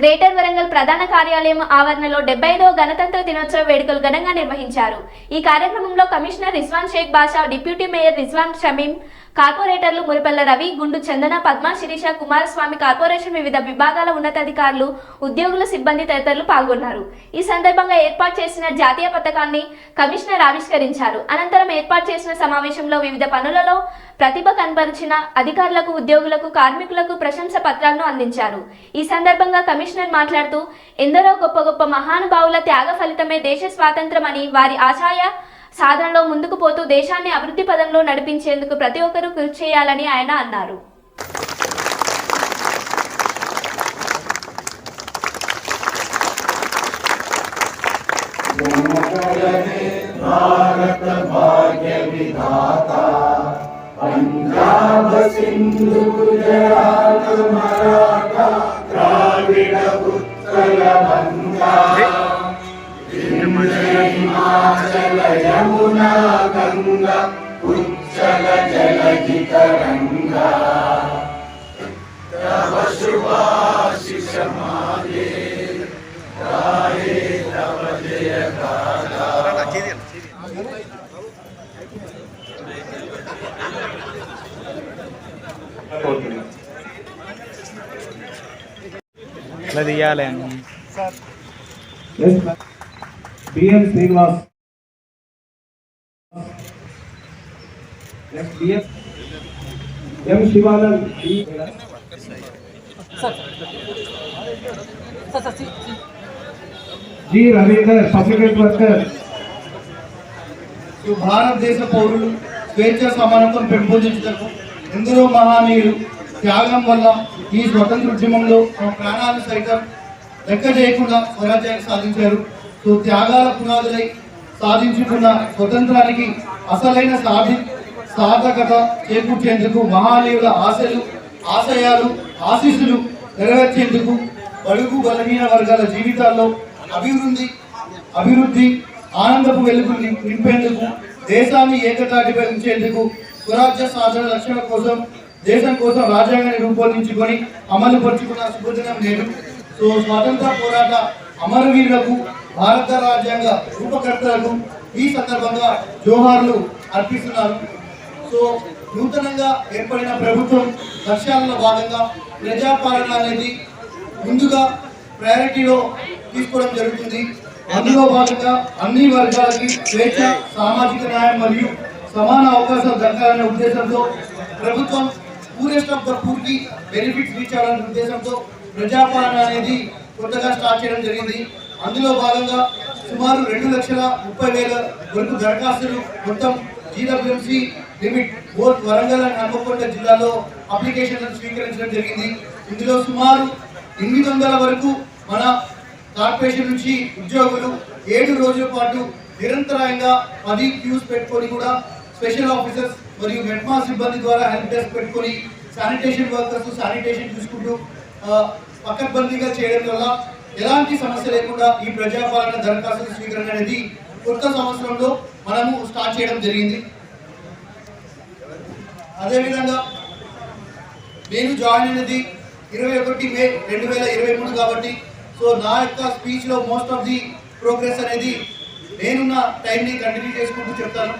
Greater Warangal ప్రధాన కార్యాలయం ఆవరణలో డెబ్బై ఐదవ గణతంత్ర దినోత్సవ వేడుకలు ఘనంగా నిర్వహించారు. ఈ కార్యక్రమంలో commissioner Rizwan Shaik Basha deputy mayor Rizwan Shamim కార్పొరేటర్లు మురిపల్ల రవి గుండు చందన పద్మ శిరీష కుమారస్వామి కార్పొరేషన్ వివిధ విభాగాల ఉన్నతాధికారులు ఉద్యోగుల సిబ్బంది తదితరులు పాల్గొన్నారు. ఈ సందర్భంగా ఏర్పాటు చేసిన జాతీయ పథకాన్ని కమిషనర్ ఆవిష్కరించారు. అనంతరం ఏర్పాటు చేసిన సమావేశంలో వివిధ పనులలో ప్రతిభ కనబరిచిన అధికారులకు ఉద్యోగులకు కార్మికులకు ప్రశంస పత్రాలను అందించారు. ఈ సందర్భంగా కమిషనర్ మాట్లాడుతూ ఎందరో గొప్ప గొప్ప మహానుభావుల త్యాగ ఫలితమే దేశ స్వాతంత్రమని వారి ఆశయ సాధనలో ముందుకు పోతూ దేశాన్ని అభివృద్ధి పదంలో నడిపించేందుకు ప్రతి ఒక్కరూ కృషి చేయాలని ఆయన అన్నారు. ఇట్లా తీయాలి. అని Yes, ma'am. BM Srinivas BM M Shivanand. G Ravinder public worker. భారతదేశ పౌరులు స్వేచ్ఛ సమానత్వం పెంపొందించటకు ఎందరో మహానీయులు త్యాగం వల్ల ఈ స్వతంత్ర ఉద్యమంలో తమ ప్రాణాలు సైతం లెక్క చేయకుండా స్వరాజ్యాన్ని సాధించారు. సో త్యాగాల పునాదులై సాధించుకున్న స్వతంత్రానికి అసలైన సాధి సార్థకత చేకూర్చేందుకు మహానీయుల ఆశలు ఆశయాలు ఆశీస్సులు నెరవేర్చేందుకు బడుగు బలహీన వర్గాల జీవితాల్లో అభివృద్ధి అభివృద్ధి ఆనందపు వెలుగు నింపేందుకు దేశాన్ని ఏకతాటిపై ఉంచేందుకు స్వరాజ్య సాధన రక్షణ కోసం దేశం కోసం రాజ్యాంగాన్ని రూపొందించుకొని అమలు పరుచుకున్న సుబోధనం నేడు. సో స్వాతంత్ర పోరాట అమరవీరులకు భారత రాజ్యాంగ రూపకర్తలకు ఈ సందర్భంగా జోహార్లు అర్పిస్తున్నారు. సో నూతనంగా ఏర్పడిన ప్రభుత్వం లక్ష్యాలలో భాగంగా ప్రజాపాలన అనేది ముందుగా ప్రయారిటీలో తీసుకోవడం జరుగుతుంది. అందులో భాగంగా అన్ని వర్గాలకి స్వేచ్ఛ సామాజిక న్యాయం మరియు సమాన అవకాశాలు దక్కాలనే ఉద్దేశంతో ప్రభుత్వం పూరెస్ట్ ఆఫ్ ద పూర్కి బెనిఫిట్స్ రీచ్ ఉద్దేశంతో ప్రజాపాలన అనేది కొత్తగా స్టార్ట్ చేయడం జరిగింది. అందులో భాగంగా సుమారు రెండు లక్షల ముప్పై వేల వరకు దరఖాస్తులు మొత్తం GWMC limit both Warangal and Hanmakonda జిల్లాలో అప్లికేషన్లను స్వీకరించడం జరిగింది. ఇందులో సుమారు ఎనిమిది వందల వరకు మన కార్పొరేషన్ నుంచి ఉద్యోగులు ఏడు రోజుల పాటు నిరంతరాయంగా పది క్యూస్ పెట్టుకొని కూడా స్పెషల్ ఆఫీసర్స్ మరియు మెట్మా సిబ్బంది ద్వారా హెల్ప్ డెస్క్ పెట్టుకొని శానిటేషన్ వర్కర్స్ శానిటేషన్ చూసుకుంటూ పక్కబందీగా చేయడం వల్ల ఎలాంటి సమస్య లేకుండా ఈ ప్రజాపాలన దరఖాస్తు స్వీకరణ అనేది కొత్త సంవత్సరంలో మనము స్టార్ట్ చేయడం జరిగింది. అదేవిధంగా నేను జాయిన్ అయినది ఇరవై ఒకటి మే రెండు వేల ఇరవై మూడు కాబట్టి సో నా యొక్క స్పీచ్లో మోస్ట్ ఆఫ్ ది ప్రోగ్రెస్ అనేది నేనున్న టైంని కంటిన్యూ చేసుకుంటూ చెప్తాను.